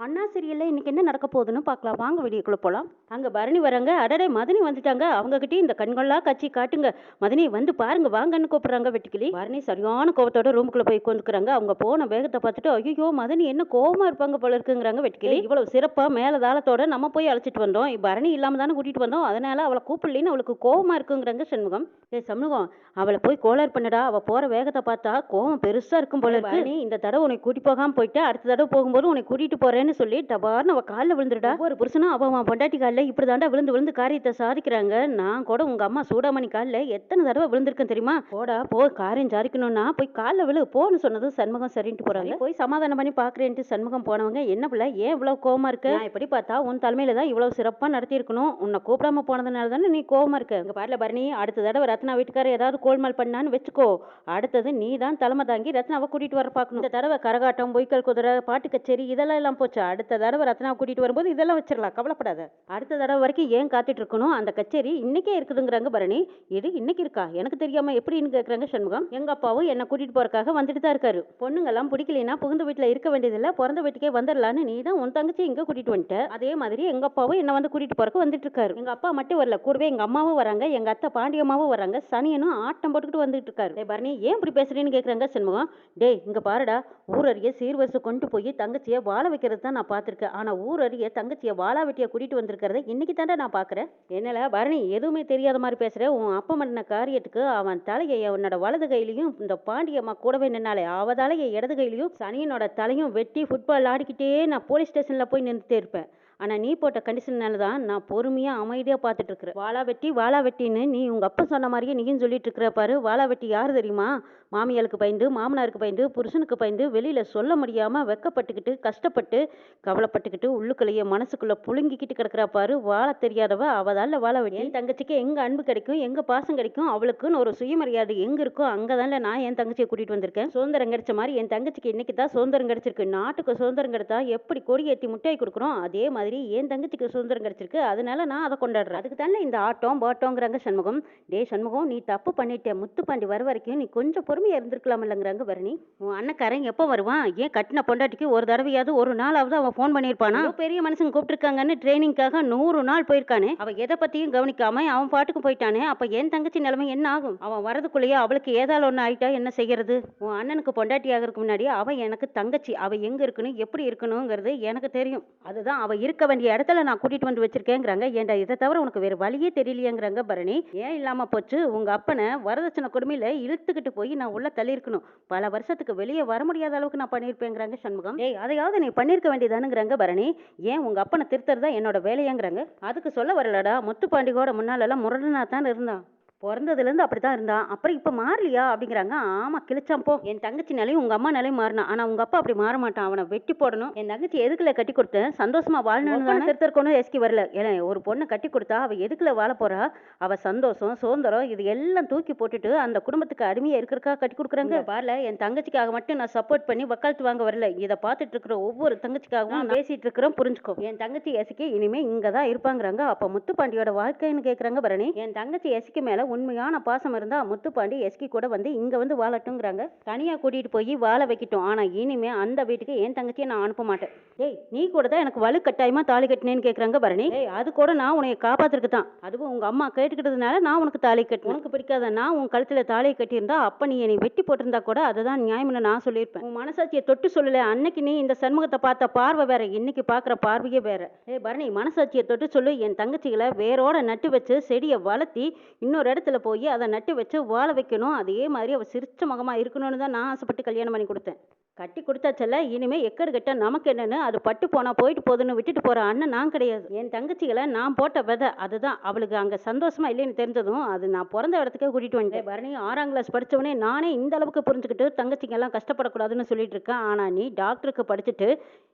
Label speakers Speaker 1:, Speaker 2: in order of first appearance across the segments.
Speaker 1: அண்ணா சீரியலில் இன்றைக்கி என்ன நடக்க போகுதுன்னு பார்க்கலாம். வாங்க வீடியோக்குள்ளே போகலாம் அங்க பரணி வராங்க. அடடே மதனி வந்துட்டாங்க. அவங்க கிட்டயும் இந்த கண்கொள்ளா காட்சி காட்டுங்க. மதனி வந்து பாருங்க வாங்கன்னு கூப்பிடுறாங்க வெட்டிக்கிளி. பரணி சரியான கோபத்தோட ரூமுக்குள்ள போய் உட்காந்துக்கிறாங்க அவங்க போன வேகத்தை பார்த்துட்டு ஐயோ மதனி என்ன கோவமா இருப்பாங்க போல இருக்குங்கிறாங்க வெட்டிக்கிளி. இவ்வளவு சிறப்பா மேல தாளத்தோட நம்ம போய் அழைச்சிட்டு வந்தோம். பரணி இல்லாம தானே கூட்டிட்டு வந்தோம். அதனால அவளை கூப்பிடலின்னு அவளுக்கு கோவமா இருக்குங்கிறாங்க சண்முகம். ஏ சண்முகம் அவளை போய் கோளாறு பண்ணுடா. அவ போற வேகத்தை பார்த்தா கோவம் பெருசா இருக்கும் போல இருக்கு. நீ இந்த தடவை உன்னை கூட்டி போகாம போயிட்டு அடுத்த தடவை போகும்போது உன்னை கூட்டிட்டு போறேன்னு சொல்லி டபார்னு அவ காலில் விழுந்துடா ஒரு புருஷனும் அவ அவன் பொண்டாட்டி காலில் இப்படி தாண்டா விழுந்து விழுந்து காரியத்தை சாதிக்கிறாங்க. நான் கூட உங்க அம்மா சூடாமணி காலில் எத்தனை தடவை விழுந்திருக்கேன் தெரியுமா? போடா போ காரியம் சாதிக்கணும்னா போய் காலில் விழு போன்னு சொன்னது சண்முகம் சரின்ட்டு போறாங்க. போய் சமாதானம் பண்ணி பாக்குறேன்ட்டு சண்முகம் போனவங்க என்ன பிள்ளை ஏன் இவ்வளவு கோவமா இருக்கு? நான் இப்படி பார்த்தா உன் தலைமையில தான் இவ்வளவு சிறப்பா நடத்தி இருக்கணும் உன்னை கூப்பிடாம போனதுனால தானே நீ கோவமா இருக்க? இங்க பாருல பரணி அடுத்த தடவை ரத்னா வீட்டுக்காரர் ஏதாவது கோல்மால் பண்ணான்னு வச்சுக்கோ. அடுத்தது நீ தான் தலைமை தாங்கி ரத்னாவை கூட்டிட்டு வர பார்க்கணும். இந்த தடவை கரகாட்டம் பொய்க்கல் குதிரை பாட்டு கச்சேரி இதெல்லாம் எல்லாம் போச்சு. அடுத்த தடவை ரத்னாவை கூட்டிட்டு வரும்போது இதெல்லாம் வச்சிடலாம் கவலைப்படாத. அடுத்த அடுத்த தடவை வரைக்கும் ஏன் காத்துட்டு இருக்கணும் அந்த கச்சேரி இன்னைக்கே இருக்குதுங்கிறாங்க பரணி. இது இன்னைக்கு இருக்கா? எனக்கு தெரியாம எப்படின்னு கேட்குறாங்க சண்முகம். எங்க அப்பாவும் என்ன கூட்டிட்டு போறதுக்காக வந்துட்டு தான் இருக்காரு. பொண்ணுங்கெல்லாம் பிடிக்கலைன்னா புகுந்த வீட்டுல இருக்க வேண்டியதில்ல. பிறந்த வீட்டுக்கே வந்துடலான்னு நீ தான் உன் தங்கச்சி இங்க கூட்டிட்டு வந்துட்ட. அதே மாதிரி எங்க அப்பாவும் என்ன வந்து கூட்டிட்டு போறக்கு வந்துட்டு இருக்காரு எங்க அப்பா மட்டும் வரல. கூடவே எங்க அம்மாவும் வராங்க. எங்க அத்தை பாண்டியம்மாவும் வராங்க. சனியனும் ஆட்டம் போட்டுக்கிட்டு வந்துட்டு இருக்காரு டே பரணி ஏன் இப்படி பேசுறேன்னு கேட்குறாங்க சண்முகம். டேய் இங்க பாருடா. ஊரறிய சீர்வரிசை கொண்டு போய் தங்கச்சியை வாழ வைக்கிறது தான் நான் பார்த்திருக்கேன். ஆனா ஊரறிய தங்கச்சியை வாழா வெட்டியை கூட்டிட்டு வந்திருக்கிறது இன்னைக்கு தாண்டா நான் பாக்குறேன். என்னல பரணி எதுவுமே தெரியாத மாதிரி பேசுகிற உன் அப்பா மன்ன காரியத்துக்கு அவன் தலையை உன்னோட வலது கையிலையும் இந்த பாண்டியம்மா கூடவே நின்னாலே அவ தலையை இடது கையிலையும் சனியனோட தலையும் வெட்டி ஃபுட்பால் ஆடிக்கிட்டே நான் போலீஸ் ஸ்டேஷனில் போய் நின்றுட்டே இருப்பேன். ஆனால் நீ போட்ட கண்டிஷனால தான் நான் பொறுமையாக அமைதியாக பார்த்துட்டு இருக்கிறேன் வெட்டி வாழா வெட்டின்னு நீ உங்கள் அப்பா சொன்ன மாதிரியே நீயும் சொல்லிட்டு இருக்கிற பாரு. வாழா வெட்டி யார் தெரியுமா? மாமியாளுக்கு பயந்து மாமனாருக்கு பயந்து புருஷனுக்கு பயந்து வெளியில் சொல்ல முடியாமல் வெக்கப்பட்டுக்கிட்டு கஷ்டப்பட்டு கவலைப்பட்டுக்கிட்டு உள்ளுக்குள்ளேயே மனசுக்குள்ளே புழுங்கிக்கிட்டு கிடக்குறா பாரு. வாழ தெரியாதவ அவதால வாழ வெட்டி. என் தங்கச்சிக்கு எங்கே அன்பு கிடைக்கும் எங்கே பாசம் கிடைக்கும் அவளுக்குன்னு ஒரு சுயமரியாதை எங்கே இருக்கோ அங்கதான்ல நான் என் தங்கச்சியை கூட்டிகிட்டு வந்திருக்கேன். சுதந்திரம் கிடைச்ச மாதிரி என் தங்கச்சிக்கு இன்னைக்கு தான் சுதந்திரம் கிடைச்சிருக்கு. நாட்டுக்கு சுதந்திரம் கிடைத்தா எப்படி கொடி ஏற்றி முட்டாய் கொடுக்குறோம்? அதே மாதிரி என் தங்கச்சிக்கு சுதந்திரம் கிடைச்சிருக்கு? அதனால நான் அதை கொண்டாடுறேன். அதுக்கு தானே இந்த ஆட்டம் பாட்டோங்கிறாங்க சண்முகம். டே சண்முகம் நீ தப்பு பண்ணிட்ட. முத்துப்பாண்டி வர வரைக்கும் நீ கொஞ்சம் பொறுமையாக இருந்திருக்கலாம் இல்லைங்கிறாங்க வரணி உன் அண்ணக்காரன் எப்போ வருவான்? ஏன் கட்டின பொண்டாட்டிக்கு ஒரு தடவையாவது ஒரு நாளாவது அவன் ஃபோன் பண்ணியிருப்பானா? பெரிய மனுஷங்க கூப்பிட்டுருக்காங்கன்னு ட்ரைனிங்காக நூறு நாள் போயிருக்கானே. அவன் எதை பற்றியும் கவனிக்காம அவன் பாட்டுக்கு போயிட்டானே. அப்போ என் தங்கச்சி நிலைமை என்ன ஆகும்? அவன் வரதுக்குள்ளேயே அவளுக்கு ஏதாலும் ஒன்று ஆயிட்டா என்ன செய்யறது? உன் அண்ணனுக்கு பொண்டாட்டி ஆகிறதுக்கு முன்னாடி அவன் எனக்கு தங்கச்சி. அவள் எங்கே இருக்கணும் எப்படி இருக்கணுங்கிறது எனக்கு தெரியும். அதுதான் அவள் இருக்க இருக்க வேண்டிய இடத்துல நான் கூட்டிட்டு வந்து வச்சிருக்கேங்கிறாங்க. ஏன்டா இதை தவிர உனக்கு வேற வழியே தெரியலையேங்கிறாங்க பரணி. ஏன் இல்லாம போச்சு? உங்க அப்பனை வரதட்சணை கொடுமையில இழுத்துக்கிட்டு போய் நான் உள்ள தள்ளியிருக்கணும். பல வருஷத்துக்கு வெளியே வர முடியாத அளவுக்கு நான் பண்ணியிருப்பேங்கிறாங்க சண்முகம். ஏய் அதையாவது நீ பண்ணியிருக்க வேண்டியதானுங்கிறாங்க பரணி. ஏன் உங்க அப்பனை திருத்தறதா என்னோட வேலையாங்கிறாங்க? அதுக்கு சொல்ல வரலடா. முத்து பாண்டிகோட முன்னாலெல்லாம் முரடனா தான் இருந்தான். பிறந்ததுலேருந்து அப்படி தான் இருந்தான். அப்புறம் இப்போ மாறலையா? அப்படிங்கிறாங்க. ஆமாம் கிழிச்சான் போ. என் தங்கச்சி நிலையும் உங்கள் அம்மா நிலையும் மாறினான் ஆனால் உங்கள் அப்பா அப்படி மாற மாட்டான் அவனை வெட்டி போடணும். என் தங்கச்சி எதுக்குல கட்டி கொடுத்தேன் சந்தோஷமா வாழணும்னு தானே? திருத்தருக்கணும் எஸ்கி வரல. ஏன்னா ஒரு பொண்ணை கட்டி கொடுத்தா அவள் எதுக்குல வாழ போறா? அவள் சந்தோஷம் சுதந்திரம் இது எல்லாம் தூக்கி போட்டுட்டு அந்த குடும்பத்துக்கு அடிமையாக இருக்கிறக்கா கட்டி கொடுக்குறாங்க? பாருல என் தங்கச்சிக்காக மட்டும் நான் சப்போர்ட் பண்ணி வக்காலத்து வாங்க வரல. இதை பார்த்துட்டு இருக்கிற ஒவ்வொரு தங்கச்சிக்காகவும் பேசிட்டு இருக்கிறோம் புரிஞ்சுக்கோ. என் தங்கச்சி எஸ்கி இனிமே இங்கே தான் இருப்பாங்கிறாங்க. அப்போ முத்துப்பாண்டியோட வாழ்க்கைன்னு கேட்குறாங்க பரணி என் தங்கச்சி எஸ்கி மேல உண்மையான பாசம் இருந்தால் முத்துப்பாண்டி எஸ்கி கூட வந்து இங்கே வந்து வாழட்டுங்கிறாங்க தனியாக கூட்டிகிட்டு போய் வாழ வைக்கட்டும். ஆனால் இனிமே அந்த வீட்டுக்கு என் தங்கச்சியை நான் அனுப்ப மாட்டேன். ஏய் நீ கூட தான் எனக்கு வலு கட்டாயமாக தாலி கட்டினேன்னு கேட்குறாங்க பரணி. ஏய் அது கூட நான் உன்னை காப்பாத்துறதுக்கு தான். அதுவும் உங்கள் அம்மா கேட்டுக்கிட்டதுனால நான் உனக்கு தாலி கட்டினேன் உனக்கு பிடிக்காத நான் உன் கழுத்தில் தாலியை கட்டியிருந்தா அப்போ நீ என்னை வெட்டி போட்டிருந்தா கூட அதுதான் நியாயம்னு நான் சொல்லியிருப்பேன். உன் மனசாட்சியை தொட்டு சொல்லலை. அன்னைக்கு நீ இந்த சண்முகத்தை பார்த்த பார்வை வேற. இன்னைக்கு பார்க்குற பார்வையே வேற. ஏய் பரணி மனசாட்சியை தொட்டு சொல்லு. என் தங்கச்சிகளை வேரோட நட்டு வச்சு செடியை வளர்த்தி இன்னொரு இடத்துல போய் அதை நட்டு வச்சு வாழ வைக்கணும். அதே மாதிரி அவள் சிரிச்ச முகமாக இருக்கணும்னு தான் நான் ஆசைப்பட்டு கல்யாணம் பண்ணி கொடுத்தேன். கட்டி கொடுத்தாச்சல்ல இனிமேல் எக்கடு கட்ட நமக்கு என்னென்னு அது பட்டு போனால் போயிட்டு போகுதுன்னு விட்டுட்டு போகிற அண்ணன் நான் கிடையாது. என் தங்கச்சிகளை நான் போட்ட விதை அதுதான். அவளுக்கு அங்கே சந்தோஷமா இல்லைன்னு தெரிஞ்சதும் அது நான் பிறந்த இடத்துக்கே கூட்டிகிட்டு வந்தேன் பரணி ஆறாம் கிளாஸ் படித்தவனே நானே இந்த அளவுக்கு புரிஞ்சுக்கிட்டு தங்கச்சிங்க எல்லாம் கஷ்டப்படக்கூடாதுன்னு சொல்லிட்டு இருக்கேன். ஆனால் நீ டாக்டருக்கு படிச்சுட்டு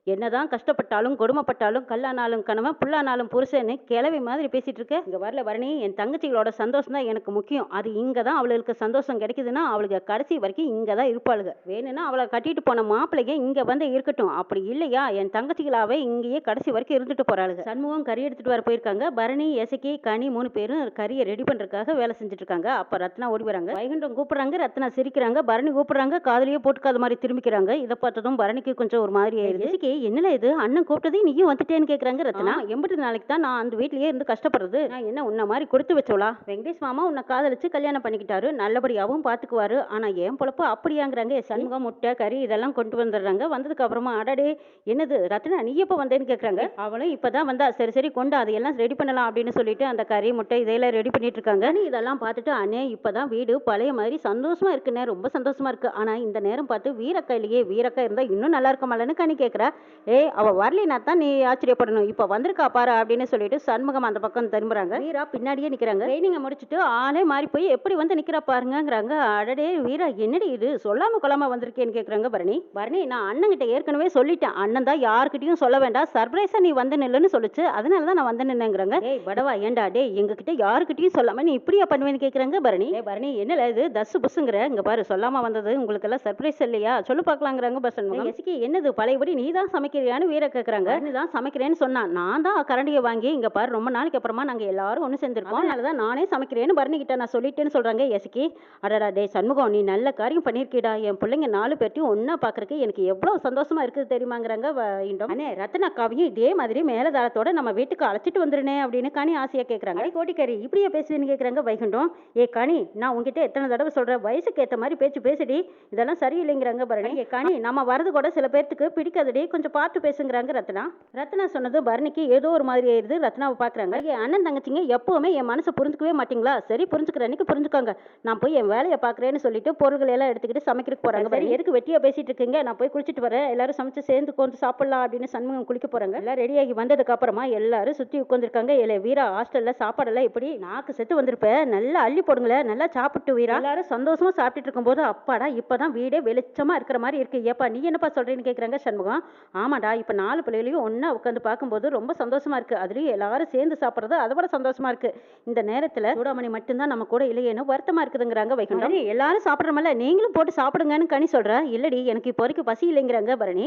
Speaker 1: என்னதான் கஷ்டப்பட்டாலும் கொடுமைப்பட்டாலும் கல்லானாலும் கணவன் புல்லானாலும் புருஷன்னு கிளவி மாதிரி பேசிட்டு இருக்க. இங்க வரல பரணி என் தங்கச்சிகளோட சந்தோஷம் தான் எனக்கு முக்கியம். அது இங்க தான் அவளுக்கு சந்தோஷம் கிடைக்குதுன்னா அவளுக்கு கடைசி வரைக்கும் இங்க தான் இருப்பாளுங்க வேணும்னா அவளை கட்டிட்டு போன மாப்பிள்ளைங்க இங்க வந்து இருக்கட்டும். அப்படி இல்லையா? என் தங்கச்சிகளாவே இங்கேயே கடைசி வரைக்கும் இருந்துட்டு போறாளுங்க சண்முகம் கறி எடுத்துட்டு வர போயிருக்காங்க. பரணி எசக்கி கனி மூணு பேரும் கறியை ரெடி பண்றதுக்காக வேலை செஞ்சுட்டு இருக்காங்க. அப்ப ரத்னா ஓடி வராங்க. வைகுண்டம் கூப்பிடுறாங்க. ரத்னா சிரிக்கிறாங்க. பரணி கூப்பிடுறாங்க. காதலியே போட்டுக்காத மாதிரி திரும்பிக்கிறாங்க. இதை பார்த்ததும் பரணிக்கு கொஞ்சம் ஒரு மாதிரி ஆயிடுது. என்னல இது? அண்ணன் கூப்பிட்டதே நீயும் வந்துட்டேன்னு கேக்குறாங்க ரத்னா. எண்பது நாளைக்கு தான் நான் அந்த வீட்லயே இருந்து கஷ்டப்படுறது. நான் என்ன உன்ன மாதிரி கொடுத்து வச்சோளா வெங்கடேஷ் மாமா உன்னை காதலிச்சு கல்யாணம் பண்ணிக்கிட்டாரு. நல்லபடியாவும் பாத்துக்குவாரு. ஆனா என் பொழப்பு அப்படியாங்கிறாங்க. சண்முகம் முட்டை கறி இதெல்லாம் கொண்டு வந்துடுறாங்க. வந்ததுக்கு அப்புறமா அடடே என்னது? ரத்னா நீ எப்போ வந்தேன்னு கேக்குறாங்க? அவளும் இப்பதான் வந்தா. சரி சரி கொண்டு அதையெல்லாம் ரெடி பண்ணலாம் அப்படின்னு சொல்லிட்டு அந்த கறி முட்டை இதையெல்லாம் ரெடி பண்ணிட்டு இருக்காங்க. நீ இதெல்லாம் பார்த்துட்டு அண்ணே இப்பதான் வீடு பழைய மாதிரி சந்தோஷமா இருக்குண்ணே. ரொம்ப சந்தோஷமா இருக்கு. ஆனா இந்த நேரம் பார்த்து வீரக்கா இல்லையே? வீரக்கா இருந்தா இன்னும் நல்லா இருக்குமாலன்னு கனி கேக்குறா. ஏய் அவ வரலினா தான் நீ ஆச்சரியப்படணும். இப்ப வந்திருக்கா பாரு அப்படின்னு சொல்லிட்டு சண்முகம் அந்த பக்கம் திரும்புறாங்க. வீரா பின்னாடியே நிக்கிறாங்க. ட்ரைனிங்க முடிச்சுட்டு ஆளே மாறி போய் எப்படி வந்து நிக்கிறா பாருங்கங்கிறாங்க. அடடே வீரா என்னடி இது? சொல்லாம கொள்ளாம வந்திருக்கேன்னு கேக்குறாங்க பரணி. பரணி நான் அண்ணங்கிட்ட ஏற்கனவே சொல்லிட்டேன். அண்ணன் தான் யாருக்கிட்டையும் சொல்ல வேண்டாம். சர்ப்ரைஸா நீ வந்து நில்லுன்னு சொல்லுச்சு. அதனால தான் நான் வந்து நின்னுங்கிறாங்க. ஏய் படவா ஏண்டா டே எங்ககிட்ட யாருக்கிட்டையும் சொல்லாம நீ இப்படியா பண்ணுவேன்னு கேக்குறாங்க பரணி. பரணி என்னல இது? தசு புசுங்கிற. இங்க பாரு சொல்லாம வந்தது. உங்களுக்கு எல்லாம் சர்ப்ரைஸ் இல்லையா? சொல்லு பார்க்கலாங்கிறாங்க பசன் எசிக்கி என்னது? பழையபடி நீ தான் சமைக்கிறியான்னு வீர கேக்குறாங்க. நீ தான் சமைக்கிறேன்னு சொன்னா நான் தான் கரண்டியை வாங்கி இங்க பாரு ரொம்ப நாளைக்கு அப்புறமா நாங்க எல்லாரும் ஒண்ணு சேர்ந்திருக்கோம் அதனால தான் நானே சமைக்கிறேன்னு பரணி கிட்ட நான் சொல்லிட்டேன்னு சொல்றாங்க எசிக்கி அடடா டேய் சண்முகம் நீ நல்ல காரியம் பண்ணிருக்கீடா என் பிள்ளைங்க நாலு பேர்ட்டையும் ஒண்ணா பாக்குறதுக்கு எனக்கு எவ்வளவு சந்தோஷமா இருக்குது தெரியுமாங்கிறாங்க இண்டம் அண்ணே ரத்னாக்காவையும் இதே மாதிரி மேலதாளத்தோட நம்ம வீட்டுக்கு அழைச்சிட்டு வந்துருனே அப்படின்னு கனி ஆசையா கேக்குறாங்க. "அடே கோட்டிக்காரி இப்படியே பேசுவேன்னு கேக்குறாங்க வைகுண்டம். ஏ கனி நான் உங்ககிட்ட எத்தனை தடவை சொல்றேன் வயசுக்கு ஏத்த மாதிரி பேச்சு பேசுடி. இதெல்லாம் சரியில்லைங்கிறாங்க பரணி. ஏ கனி நம்ம வரது கூட சில பேர்த்துக்கு பிடிக்காதுடி. கொஞ்சம் பார்த்து பேசுங்கிறாங்க ரத்னா. ரத்னா சொன்னது பரணிக்கு ஏதோ ஒரு மாதிரி ஆயிருது. ரத்னாவை பாக்குறாங்க என் அண்ணன் தங்கச்சிங்க எப்பவுமே என் மனசை புரிஞ்சுக்கவே மாட்டீங்களா? சரி புரிஞ்சுக்கிற அன்னைக்கு புரிஞ்சுக்கோங்க. நான் போய் என் வேலையை பாக்குறேன்னு சொல்லிட்டு பொருள்களை எல்லாம் எடுத்துக்கிட்டு சமைக்கிறதுக்கு போறாங்க. சரி எதுக்கு வெட்டியா பேசிட்டு இருக்கீங்க? நான் போய் குளிச்சிட்டு வரேன். எல்லாரும் சமைச்சு சேர்ந்து உட்காந்து சாப்பிடலாம் அப்படின்னு சண்முகம் குளிக்க போறாங்க. எல்லாம் ரெடியாகி வந்ததுக்கு அப்புறமா எல்லாரும் சுத்தி உட்காந்துருக்காங்க இல்ல வீரா ஹாஸ்டல்ல சாப்பாடெல்லாம் இப்படி நாக்கு செத்து வந்திருப்ப. நல்லா அள்ளி போடுங்களேன் நல்லா சாப்பிட்டு வீரா. எல்லாரும் சந்தோஷமா சாப்பிட்டுட்டு இருக்கும்போது அப்பாடா இப்பதான் வீடே வெளிச்சமா இருக்கிற மாதிரி இருக்கு. ஏப்பா நீ என்னப்பா சொல்றேன்னு கேக்குறாங்க சண்முகம். ஆமாடா இப்போ நாலு பிள்ளைகளையும் ஒன்றா உட்காந்து பார்க்கும்போது ரொம்ப சந்தோஷமா இருக்கு. அதுலேயும் எல்லாரும் சேர்ந்து சாப்பிட்றது அதை விட சந்தோஷமா இருக்கு. இந்த நேரத்தில் சூடாமணி மட்டும்தான் நம்ம கூட இல்லையேன்னு வருத்தமா இருக்குதுங்கிறாங்க வைகுண்டம். எல்லாரும் சாப்பிட்றமல்ல நீங்களும் போட்டு சாப்பிடுங்கன்னு கனி சொல்கிறேன் இல்லடி எனக்கு இப்போ வரைக்கும் பசி இல்லைங்கிறாங்க பரணி.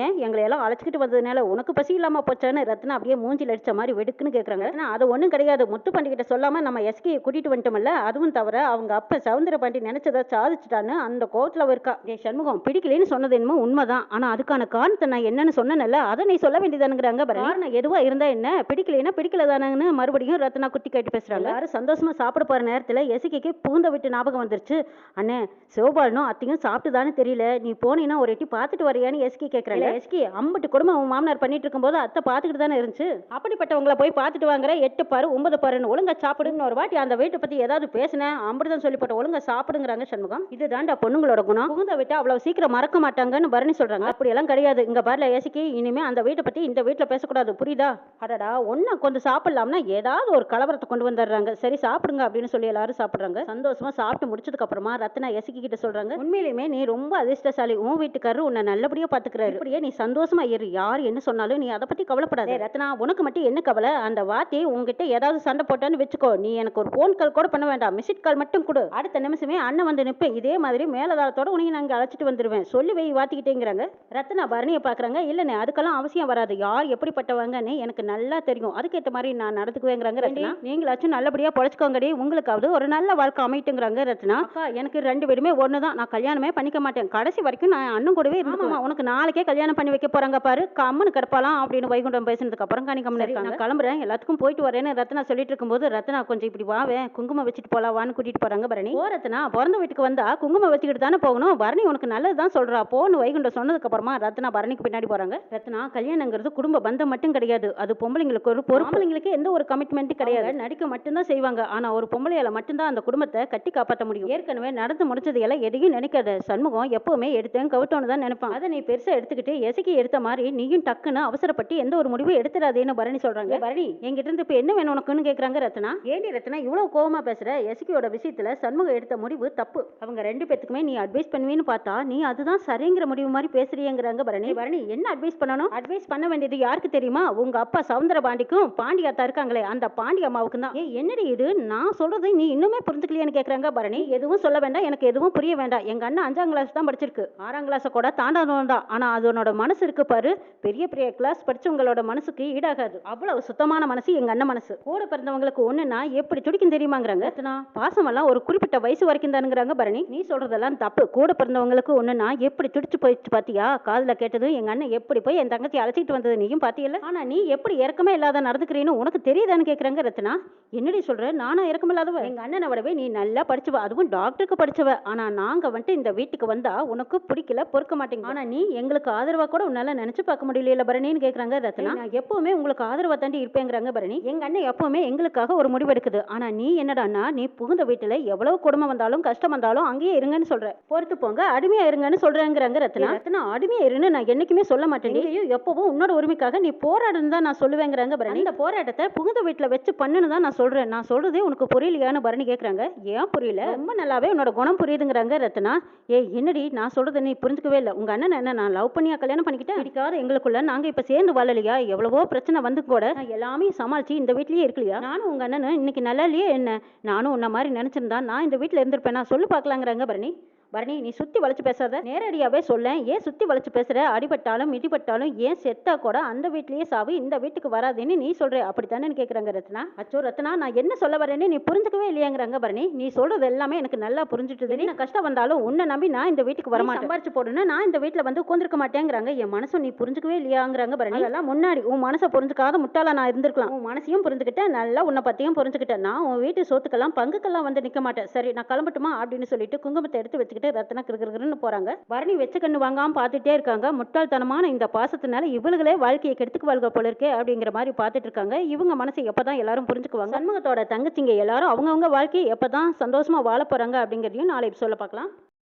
Speaker 1: ஏன்? எங்களை எல்லாம் அழைச்சிக்கிட்டு வந்ததுனால உனக்கு பசி இல்லாமல் போச்சான்னு ரத்னா அப்படியே மூஞ்சில் அடித்த மாதிரி வெடுக்குன்னு கேட்குறாங்க ஆனால் அது ஒன்றும் கிடையாது. முத்து பண்டிகிட்ட சொல்லாமல் நம்ம எஸ்கே கூட்டிட்டு வந்துட்டோம்ல அதுவும் தவிர அவங்க அப்போ சவுந்தர பாண்டி நினைச்சதை சாதிச்சுட்டான்னு அந்த கோர்ட்டில் இருக்கா. சண்முகம் பிடிக்கலன்னு சொன்னது என்னமோ உண்மைதான். ஆனால் அதுக்கான காரணத்தை நான் என்னன்னு சொன்னேன்ல அதை நீ சொல்ல வேண்டியதானுங்கிறாங்க காரணம் எதுவா இருந்தா என்ன? பிடிக்கலைன்னா பிடிக்கல தானேன்னு மறுபடியும் ரத்னா குட்டி கேட்டு பேசுறாங்க. எல்லாரும் சந்தோஷமா சாப்பிட போற நேரத்துல எசிக்கைக்கு பூந்த விட்டு ஞாபகம் வந்துருச்சு. அண்ணே சிவபாலனும் அத்தையும் சாப்பிட்டுதான்னு தெரியல. நீ போனீன்னா ஒரு எட்டி பார்த்துட்டு வரியான்னு எஸ்கி கேட்கறல எஸ்கி அம்பட்டு குடும்பம் உன் மாமனார் பண்ணிட்டு இருக்கும்போது அத்தை பார்த்துக்கிட்டு தானே இருந்துச்சு? அப்படிப்பட்டவங்கள போய் பார்த்துட்டு வாங்குற எட்டு பாரு ஒன்பது பாருன்னு ஒழுங்கா சாப்பிடுன்னு ஒரு வாட்டி அந்த வீட்டை பத்தி ஏதாவது பேசினேன் அம்படுதான் சொல்லி போட்ட ஒழுங்கா சாப்பிடுங்கிறாங்க சண்முகம். இதுதான்டா பொண்ணுங்களோட குணம். புகுந்த விட்டு அவ்வளவு சீக்கிரம் மறக்க மாட்டாங்கன்னு பரணி சொல்றாங்க. அப்படியெல்லாம் கிடையாது. இங்க பாரில் ஏசிக்கு இனிமே அந்த வீட்டை பற்றி இந்த வீட்டில் பேசக்கூடாது. புரியுதா? அடடா ஒன்றும் கொஞ்சம் சாப்பிட்லாம்னா ஏதாவது ஒரு கலவரத்தை கொண்டு வந்துடுறாங்க. சரி சாப்பிடுங்க அப்படின்னு சொல்லி எல்லாரும் சாப்பிட்றாங்க. சந்தோஷமாக சாப்பிட்டு முடிச்சதுக்கப்புறமா ரத்னா எசிக்கி கிட்ட சொல்கிறாங்க உண்மையிலுமே நீ ரொம்ப அதிர்ஷ்டசாலி. உன் வீட்டுக்காரர் உன்னை நல்லபடியாக பார்த்துக்கிறாரு இப்படியே நீ சந்தோஷமாக இரு. யார் என்ன சொன்னாலும் நீ அதை பற்றி கவலைப்படாத. ரத்னா உனக்கு மட்டும் என்ன கவலை? அந்த வாத்தி உங்ககிட்ட ஏதாவது சண்டை போட்டான்னு வச்சுக்கோ. நீ எனக்கு ஒரு ஃபோன் கால் கூட பண்ண வேண்டாம். மிஸ்ட் கால் மட்டும் கொடு. அடுத்த நிமிஷமே அண்ணன் வந்து நிற்பேன் இதே மாதிரி மேலதாரத்தோட உனக்கு நாங்கள் அழைச்சிட்டு வந்துடுவேன் சொல்லி வை வாத்திக்கிட்டேங்கிறாங்க. ரத்னா பரணியை பாக்குறாங்க. இல்லண்ணே அதுக்கெல்லாம் அவசியம் வராது. யார் எப்படிப்பட்டவங்கன்னு எனக்கு நல்லா தெரியும். அதுக்கேற்ற மாதிரி நான் நடந்துக்குவேங்கிறாங்க ரத்னா. நீங்களாச்சும் நல்லபடியா பொழைச்சுக்கோங்கடி. உங்களுக்காவது ஒரு நல்ல வாழ்க்கை அமைட்டுங்கிறாங்க ரத்னா. எனக்கு ரெண்டு பேருமே ஒண்ணுதான். நான் கல்யாணமே பண்ணிக்க மாட்டேன். கடைசி வரைக்கும் நான் அண்ணன் கூடவே இருந்துக்குவேன். உனக்கு நாளைக்கே கல்யாணம் பண்ணி வைக்க போறாங்க பாரு. கம்மனு கிடப்பாலாம் அப்படின்னு வைகுண்டம் பேசினதுக்கு அப்புறம் கனி கம்மன் இருக்காங்க. கிளம்புறேன். எல்லாத்துக்கும் போயிட்டு வரேன்னு ரத்னா சொல்லிட்டு இருக்கும்போது ரத்னா கொஞ்சம் இப்படி வாவேன் குங்குமம் வச்சுட்டு போலாம். வான்னு கூட்டிட்டு போறாங்க பரணி. ஓ ரத்னா. பிறந்த வீட்டுக்கு வந்தா குங்குமம் வச்சுக்கிட்டு தானே போகணும்? பரணி உனக்கு நல்லது தான் சொல்றா. போன்னு வைகுண்டம் சொன்னதுக்கு அப்புறமா ரத்னா பரணிக்கு பின்னாடி போறாங்க. ரத்னா கல்யாணங்கிறது குடும்ப பந்தம் மட்டும் கிடையாது. அது பொம்பளைங்களுக்கு ஒரு பொறுப்புங்களுக்கு எந்த ஒரு கமிட்மெண்ட் கிடையாது. நடிக்க மட்டும்தான் செய்வாங்க. ஆனா ஒரு பொம்பளையால மட்டும்தான் அந்த குடும்பத்தை கட்டி காப்பாற்ற முடியும். ஏற்கனவே நடந்து முடிச்சது எல்லாம் எதையும் நினைக்காத சண்முகம் எப்பவுமே எடுத்தேன் கவிட்டோன்னு தான் நினைப்பான். அதை நீ பெருசா எடுத்துக்கிட்டு எசக்கி எடுத்த மாதிரி நீயும் டக்குன்னு அவசரப்பட்டு எந்த ஒரு முடிவும் எடுத்துடாதேன்னு பரணி சொல்றாங்க. பரணி. என்கிட்ட இருந்து இப்ப என்ன வேணும் உனக்குன்னு கேக்குறாங்க ரத்னா. ஏண்டி ரத்னா இவ்வளவு கோவமா பேசுற? எசக்கியோட விஷயத்துல சண்முகம் எடுத்த முடிவு தப்பு. அவங்க ரெண்டு பேத்துக்குமே நீ அட்வைஸ் பண்ணுவீன்னு பார்த்தா நீ அதுதான் சரிங்கிற முடிவு மாதிரி பேசுறீங்கிறாங்க பரணி. பரணி என்ன அட்வைஸ் பண்ணணும்? அட்வைஸ் பண்ண வேண்டியது யாருக்கு தெரியுமா? உங்க அப்பா சவுந்தர பாண்டிக்கும் பாண்டியாத்தா இருக்காங்களே அந்த பாண்டி அம்மாவுக்கு தான். என்னடி இது? நான் சொல்றது நீ இன்னுமே புரிஞ்சுக்கலையான்னு கேக்குறாங்க பரணி. எதுவும் சொல்ல வேண்டாம் எனக்கு எதுவும் புரிய வேண்டாம். எங்க அண்ணன் அஞ்சாம் கிளாஸ் தான் படிச்சிருக்கு. ஆறாம் கிளாஸை கூட தாண்டவன் தான். ஆனால் அதனோட மனசு இருக்கு பாரு. பெரிய பெரிய கிளாஸ் படிச்சவங்களோட மனசுக்கு ஈடாகாது. அவ்வளவு சுத்தமான மனசு எங்க அண்ணன் மனசு. கூட பிறந்தவங்களுக்கு ஒண்ணுன்னா எப்படி துடிக்கும் தெரியுமாங்கிறாங்க? ரத்னா பாசமெல்லாம் ஒரு குறிப்பிட்ட வயசு வரைக்கும் தானுங்கிறாங்க பரணி. நீ சொல்றதெல்லாம் தப்பு. கூட பிறந்தவங்களுக்கு ஒண்ணுன்னா எப்படி துடிச்சு போயிடுச்சு பாத்தியா? காதுல கேட்டதும் எங்க அண்ணன் எப்படி போய் என் தங்கச்சி அழைச்சிட்டு வந்தது நீயும் பாத்தியல்ல? ஆனா நீ எப்படி இறக்கமே இல்லாத நடந்துக்கிறீன்னு உனக்கு தெரியுதான்னு கேக்குறாங்க ரத்னா என்னடி சொல்ற? நானா இறக்கமில்லாதவ? எங்க அண்ணனை விடவே நீ நல்லா படிச்சவ. அதுவும் டாக்டருக்கு படிச்சவ. ஆனா நாங்க வந்துட்டு இந்த வீட்டுக்கு வந்தா உனக்கு பிடிக்கல பொறுக்க மாட்டேங்க ஆனா நீ எங்களுக்கு ஆதரவா கூட உன்னால நினைச்சு பார்க்க முடியல பரணின்னு கேக்குறாங்க ரத்னா நான் எப்பவுமே உங்களுக்கு ஆதரவா தாண்டி இருப்பேங்கிறாங்க பரணி. எங்க அண்ணன் எப்பவுமே எங்களுக்காக ஒரு முடிவு எடுக்குது. ஆனா நீ என்னடான்னா நீ புகுந்த வீட்டுல எவ்வளவு குடும்பம் வந்தாலும் கஷ்டம் வந்தாலும் அங்கேயே இருங்கன்னு சொல்ற. பொறுத்து போங்க அடிமையா இருங்கன்னு சொல்றேங்கிறாங்க ரத்னா ரத்னா அடிமையா இருன்னு நான் என்னைக்குமே சொல்ல மாட்டேன். நீயும் எப்பவும் உன்னோட உரிமைக்காக நீ போராடுன்னு தான் நான் சொல்லுவேங்கிறாங்க பரணி. இந்த போராட்டத்தை புகுந்த வீட்டுல வச்சு பண்ணுன்னு தான் நான் சொல்றேன். நான் சொல்றதே உனக்கு புரியலையான்னு பரணி கேக்குறாங்க. ஏன் புரியல? ரொம்ப நல்லாவே உன்னோட குணம் புரியுதுங்கிறாங்க ரத்னா. ஏய் என்னடி நான் சொல்றதை நீ புரிஞ்சுக்கவே இல்லை. உங்க அண்ணன் என்ன நான் லவ் பண்ணியா கல்யாணம் பண்ணிக்கிட்டேன் பிடிக்காத எங்களுக்குள்ள நாங்க இப்ப சேர்ந்து வாழலையா? எவ்வளவோ பிரச்சனை வந்து கூட நான் எல்லாமே சமாளிச்சு இந்த வீட்லயே இருக்கலையா? நானும் உங்க அண்ணனும் இன்னைக்கு நல்லா இல்லையே என்ன? நானும் உன்ன மாதிரி நினைச்சிருந்தா நான் இந்த வீட்ல இருந்திருப்பேன்? நான் சொல்லு பார்க்கலாங்கிறாங்க பரணி. பரணி நீ சுத்தி வளைச்சு பேசாத. நேரடியாவே சொல்லேன் ஏன் சுத்தி வளைச்சு பேசுற? அடிபட்டாலும் மிதிப்பட்டாலும் ஏன் செத்தா கூட? அந்த வீட்லயே சாவு இந்த வீட்டுக்கு வராதுன்னு நீ சொல்ற. அப்படித்தானே கேக்குறாங்க ரத்னா. அச்சோ ரத்னா நான் என்ன சொல்ல வரேன்னு நீ புரிஞ்சுக்கவே இல்லையாங்கிறாங்க பரணி. நீ சொல்றது எல்லாமே எனக்கு நல்லா புரிஞ்சுட்டுது நான் கஷ்டம் வந்தாலும் உன்னை நம்பி நான் இந்த வீட்டுக்கு வர மாட்டேன் சம்பாரிச்சு போடுனா நான் இந்த வீட்ல வந்து உட்காந்துருக்க மாட்டேங்கிறாங்க. என் மனசும் நீ புரிஞ்சுக்கவே இல்லையாங்கிறாங்க பரணி. அதெல்லாம் முன்னாடி உன் மனசை புரிஞ்சுக்காத முட்டாளா நான் இருந்திருக்கலாம். உன் மனசையும் புரிஞ்சுக்கிட்டேன். நல்லா உன்னை பத்தியும் புரிஞ்சுக்கிட்டேன். நான் உன் வீட்டு சொத்துக்கெல்லாம் பங்குக்கெல்லாம் வந்து நிக்க மாட்டேன். சரி நான் கிளம்பட்டுமா? அப்படின்னு சொல்லிட்டு குங்குமத்தை எடுத்து வச்சுக்கிட்டு ரத்னா கிருகிருன்னு போறாங்க. பரணி வச்ச கண்ணு வாங்காம பார்த்துட்டே இருக்காங்க. முட்டாள்தனமான இந்த பாசத்தினால இவளுகளே வாழ்க்கையை கெடுத்துக்கு வாழ்க போல இருக்கே அப்படிங்கிற மாதிரி பார்த்துட்டு இருக்காங்க. இவங்க மனசு எப்பதான் எல்லாரும் புரிஞ்சுக்குவாங்க? சண்முகத்தோட தங்கச்சிங்க எல்லாரும் அவங்கவுங்க வாழ்க்கையை எப்பதான் சந்தோஷமா வாழ போறாங்க அப்படிங்கிறதையும் நாளை சொல்ல பார்க்கலாம்